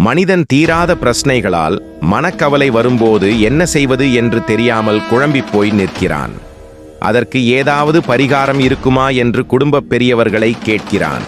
மனிதன் தீராத பிரச்சனைகளால் மனக்கவலை வரும்போது என்ன செய்வது என்று தெரியாமல் குழம்பிப் போய் நிற்கிறான். அதற்கு ஏதாவது பரிகாரம் இருக்குமா என்று குடும்பப் பெரியவர்களை கேட்கிறான்.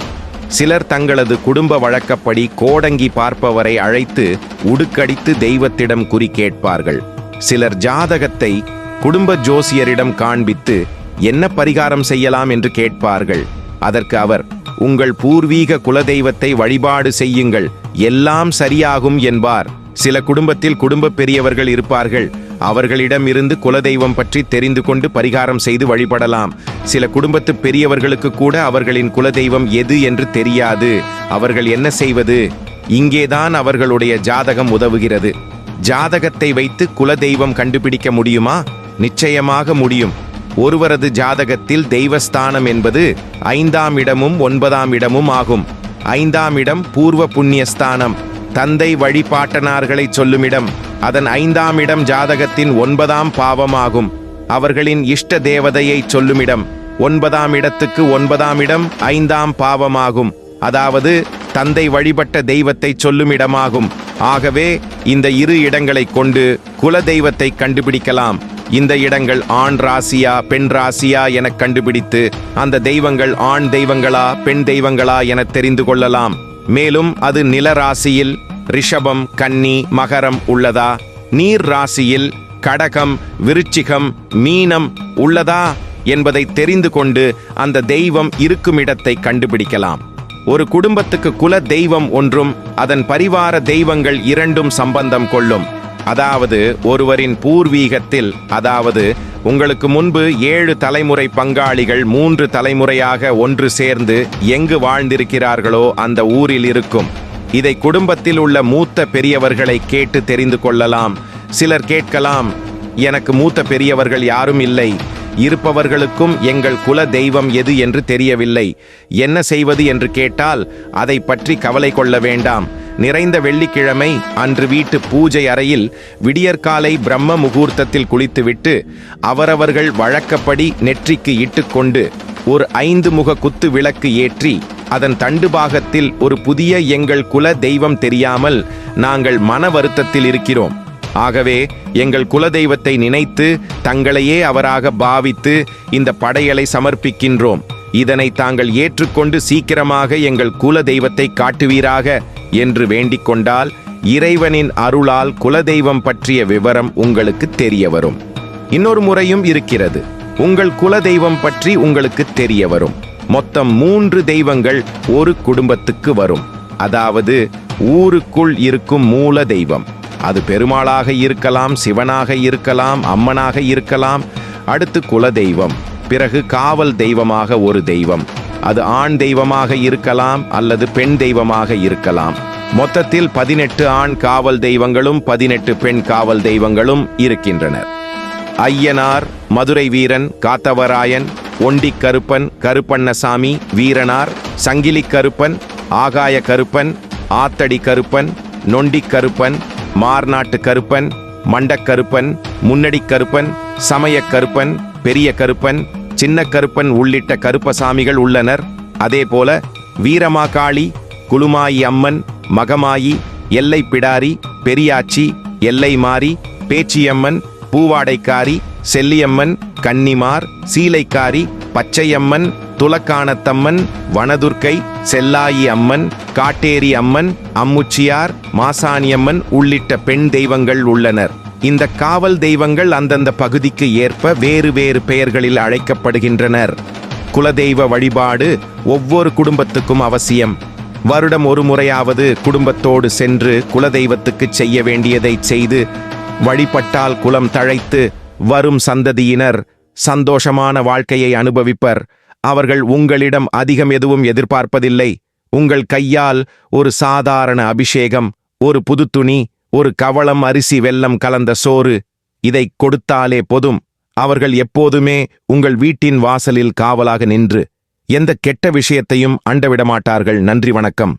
சிலர் தங்களது குடும்ப வழக்கப்படி கோடங்கி பார்ப்பவரை அழைத்து உடுக்கடித்து தெய்வத்திடம் குறி கேட்பார்கள். சிலர் ஜாதகத்தை குடும்ப ஜோசியரிடம் காண்பித்து என்ன பரிகாரம் செய்யலாம் என்று கேட்பார்கள். அதற்கு அவர் உங்கள் பூர்வீக குலதெய்வத்தை வழிபாடு செய்யுங்கள். எல்லாம் சரியாகும் என்பார். சில குடும்பத்தில் குடும்ப பெரியவர்கள் இருப்பார்கள். அவர்களிடம் இருந்து குலதெய்வம் பற்றி தெரிந்து கொண்டு பரிகாரம் செய்து வழிபடலாம். சில குடும்பத்து பெரியவர்களுக்கு கூட அவர்களின் குலதெய்வம் எது என்று தெரியாது. அவர்கள் என்ன செய்வது? இங்கேதான் அவர்களுடைய ஜாதகம் உதவுகிறது. ஜாதகத்தை வைத்து குலதெய்வம் கண்டுபிடிக்க முடியுமா? நிச்சயமாக முடியும். ஒருவரது ஜாதகத்தில் தெய்வஸ்தானம் என்பது ஐந்தாம் இடமும் ஒன்பதாம் இடமும் ஆகும். ஐந்தாம் இடம் பூர்வ புண்ணியஸ்தானம். தந்தை வழிபாட்டனார்களை சொல்லுமிடம் அதன் ஐந்தாம் இடம் ஜாதகத்தின் ஒன்பதாம் பாவமாகும். அவர்களின் இஷ்ட தேவதையை சொல்லுமிடம் ஒன்பதாம் இடத்துக்கு ஒன்பதாம் இடம் ஐந்தாம் பாவமாகும். அதாவது தந்தை வழிபட்ட தெய்வத்தை சொல்லும் இடமாகும் ஆகவே இந்த இரு இடங்களைக் கொண்டு குல தெய்வத்தை கண்டுபிடிக்கலாம். இந்த இடங்கள் ஆண் ராசியா பெண் ராசியா என கண்டுபிடித்து அந்த தெய்வங்கள் ஆண் தெய்வங்களா பெண் தெய்வங்களா என தெரிந்து கொள்ளலாம். மேலும் அது நில ராசியில் ரிஷபம் கன்னி மகரம் உள்ளதா? நீர் ராசியில் கடகம் விருச்சிகம் மீனம் உள்ளதா என்பதை தெரிந்து கொண்டு அந்த தெய்வம் இருக்கும் இடத்தை கண்டுபிடிக்கலாம். ஒரு குடும்பத்துக்கு குல தெய்வம் ஒன்றும் அதன் பரிவார தெய்வங்கள் இரண்டும் சம்பந்தம் கொள்ளும். அதாவது ஒருவரின் பூர்வீகத்தில் அதாவது உங்களுக்கு முன்பு ஏழு தலைமுறை பங்காளிகள் மூன்று தலைமுறையாக ஒன்று சேர்ந்து எங்கு வாழ்ந்திருக்கிறார்களோ அந்த ஊரில் இருக்கும். இதை குடும்பத்தில் உள்ள மூத்த பெரியவர்களை கேட்டு தெரிந்து கொள்ளலாம். சிலர் கேட்கலாம் எனக்கு மூத்த பெரியவர்கள் யாரும் இல்லை. இருப்பவர்களுக்கும் எங்கள் குல தெய்வம் எது என்று தெரியவில்லை. என்ன செய்வது? என்று கேட்டால் அதை பற்றி கவலை கொள்ள வேண்டாம். நிறைந்த வெள்ளிக்கிழமை அன்று வீட்டு பூஜை அறையில் விடியற்காலை பிரம்ம முகூர்த்தத்தில் குளித்துவிட்டு அவரவர்கள் வழக்கப்படி நெற்றிக்கு இட்டுக்கொண்டு ஒரு ஐந்து முக குத்து விளக்கு ஏற்றி அதன் தண்டு பாகத்தில் ஒரு புதிய எங்கள் குல தெய்வம் தெரியாமல் நாங்கள் மன வருத்தத்தில் இருக்கிறோம். ஆகவே எங்கள் குலதெய்வத்தை நினைத்து தங்களையே அவராக பாவித்து இந்த படையலை சமர்ப்பிக்கின்றோம். இதனை தாங்கள் ஏற்றுக்கொண்டு சீக்கிரமாக எங்கள் குல தெய்வத்தை காட்டுவீராக என்று வேண்டிக் கொண்டால் இறைவனின் அருளால் குலதெய்வம் பற்றிய விவரம் உங்களுக்கு தெரிய வரும். இன்னொரு முறையும் இருக்கிறது. உங்கள் குலதெய்வம் பற்றி உங்களுக்கு தெரிய வரும். மொத்தம் மூன்று தெய்வங்கள் ஒரு குடும்பத்துக்கு வரும். அதாவது ஊருக்குள் இருக்கும் மூல தெய்வம். அது பெருமாளாக இருக்கலாம் சிவனாக இருக்கலாம் அம்மனாக இருக்கலாம். அடுத்து குலதெய்வம். பிறகு காவல் தெய்வமாக ஒரு தெய்வம். அது ஆண் தெய்வமாக இருக்கலாம் அல்லது பெண் தெய்வமாக இருக்கலாம். மொத்தத்தில் பதினெட்டு ஆண் காவல் தெய்வங்களும் பதினெட்டு பெண் காவல் தெய்வங்களும் இருக்கின்றனர். ஐயனார் மதுரை வீரன் காத்தவராயன் ஒண்டி கருப்பன் கருப்பண்ணசாமி வீரனார் சங்கிலி கருப்பன் ஆகாய கருப்பன் ஆத்தடி கருப்பன் நொண்டி கருப்பன் மார்நாட்டு கருப்பன் மண்டக்கருப்பன் முன்னடி கருப்பன் சமய கருப்பன் பெரிய கருப்பன் சின்ன கருப்பன் உள்ளிட்ட கருப்பசாமிகள் உள்ளனர். அதேபோல வீரமாகாளி குளுமாயி அம்மன் மகமாயி எல்லை பிடாரி பெரியாச்சி எல்லை மாறி பேச்சியம்மன் பூவாடைக்காரி செல்லியம்மன் கன்னிமார் சீலைக்காரி பச்சையம்மன் துலக்கானத்தம்மன் வனதுர்க்கை செல்லாயி அம்மன் காட்டேரி அம்மன் அம்முச்சியார் மாசாணியம்மன் உள்ளிட்ட பெண் தெய்வங்கள் உள்ளனர். இந்த காவல் தெய்வங்கள் அந்தந்த பகுதிக்கு ஏற்ப வேறு வேறு பெயர்களில் அழைக்கப்படுகின்றனர். குலதெய்வ வழிபாடு ஒவ்வொரு குடும்பத்துக்கும் அவசியம். வருடம் ஒரு முறையாவது குடும்பத்தோடு சென்று குலதெய்வத்துக்கு செய்ய வேண்டியதை செய்து வழிபட்டால் குலம் தழைத்து வரும் சந்ததியினர் சந்தோஷமான வாழ்க்கையை அனுபவிப்பர். அவர்கள் உங்களிடம் அதிகம் எதுவும் எதிர்பார்ப்பதில்லை. உங்கள் கையால் ஒரு சாதாரண அபிஷேகம் ஒரு புது துணி ஒரு கவளம் அரிசி வெல்லம் கலந்த சோறு இதை கொடுத்தாலே போதும். அவர்கள் எப்போதுமே உங்கள் வீட்டின் வாசலில் காவலாக நின்று எந்த கெட்ட விஷயத்தையும் அண்டவிடமாட்டார்கள். நன்றி வணக்கம்.